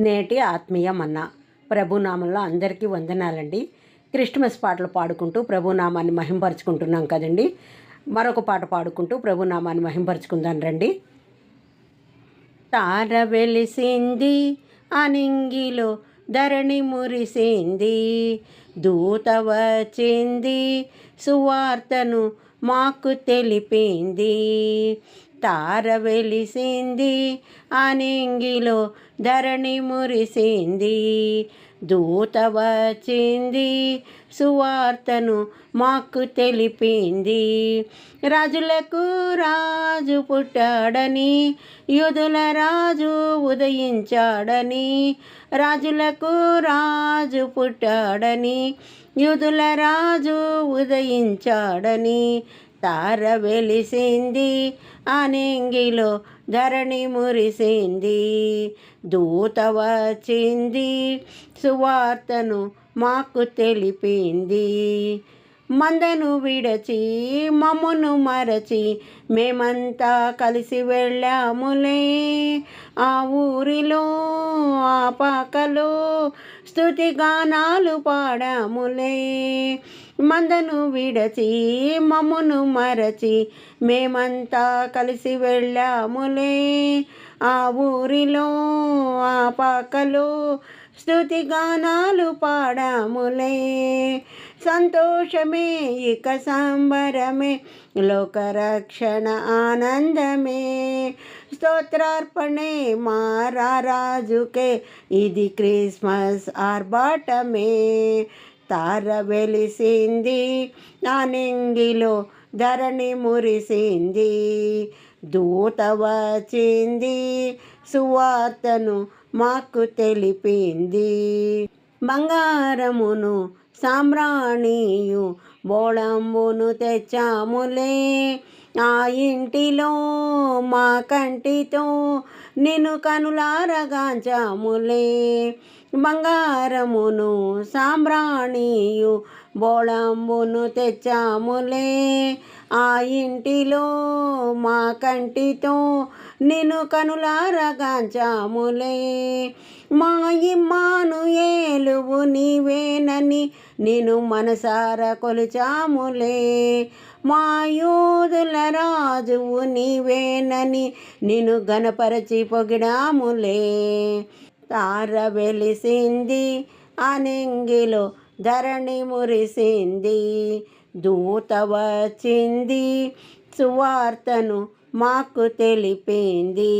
నేటి ఆత్మీయ మన్నా ప్రభునామంలో అందరికీ వందనాలండి. క్రిస్మస్ పాటలు పాడుకుంటూ ప్రభునామాన్ని మహింపరుచుకుంటున్నాం కదండి. మరొక పాట పాడుకుంటూ ప్రభునామాన్ని మహింపరుచుకుందాం రండి. తార వెలిసింది అనింగిలో ధరణి మురిసింది. దూత వచ్చింది సువార్తను మాకు తెలిపింది. తార వెలిసింది అనింగిలో ధరణి మురిసింది. దూత వచ్చింది సువార్తను మాకు తెలిపింది. రాజులకు రాజు పుట్టాడని యుధుల రాజు ఉదయించాడని రాజులకు రాజు పుట్టాడని యుధుల రాజు ఉదయించాడని తార వెలిసింది అనెంగిలో ధరణి మురిసింది. దూత వచ్చింది సువార్తను మాకు తెలిపింది. మందను విడచి మమ్మును మరచి మేమంతా కలిసి వెళ్ళాములే. ఆ ఊరిలో ఆ పాకలో స్థుతిగానాలు పాడాములే. మందను విడచి మమ్మును మరచి మేమంతా కలిసి వెళ్ళాములే. ఆ ఊరిలో ఆ పాకలో స్థుతి గానాలు పాడాములే. సంతోషమే ఇక సంబరమే లోకరక్షణ ఆనందమే. స్తోత్రార్పణే రాజుకే ఇది క్రిస్మస్ ఆర్భాటమే. తార వెలిసింది నానెంగిలో ధరణి మురిసింది. దూత వచ్చింది. సువార్తను మాకు తెలిపింది. బంగారమును సామ్రాణియు బోళంబును తెచ్చాములే. ఆ ఇంటిలో మా కంటితో నిన్ను కనులారగాంచాములే. బంగారమును సాంబ్రాణియు బోళంబును తెచ్చాములే. ఆ ఇంటిలో మా కంటితో నిన్ను కనులారగాంచాములే. మా ఇమ్మా నీవేనని నేను మనసార కొలిచాములే. మా యోధుల రాజువు నీవేనని నిన్ను గణపరచి పొగిడాములే. తార వెలిసింది అనెంగిలో ధరణి మురిసింది. దూత వచ్చింది సువార్తను మాకు తెలిపింది.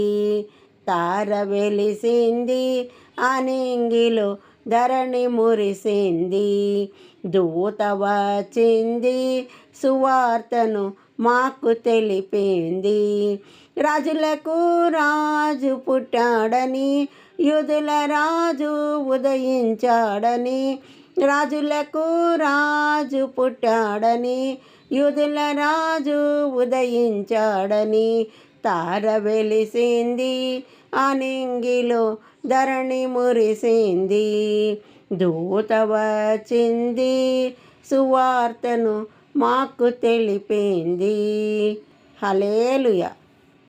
తార వెలిసింది అనెంగిలో ధరణి మురిసింది. దూత వచ్చింది. సువార్తను మాకు తెలిపింది. రాజులకు రాజు పుట్టాడని యుధుల రాజు ఉదయించాడని రాజులకు రాజు పుట్టాడని యుధుల రాజు ఉదయించాడని తార వెలిసింది అనింగిలో ధరణి మురిసింది. దూత వచ్చింది. సువార్తను మాకు తెలిపింది. హలేలుయా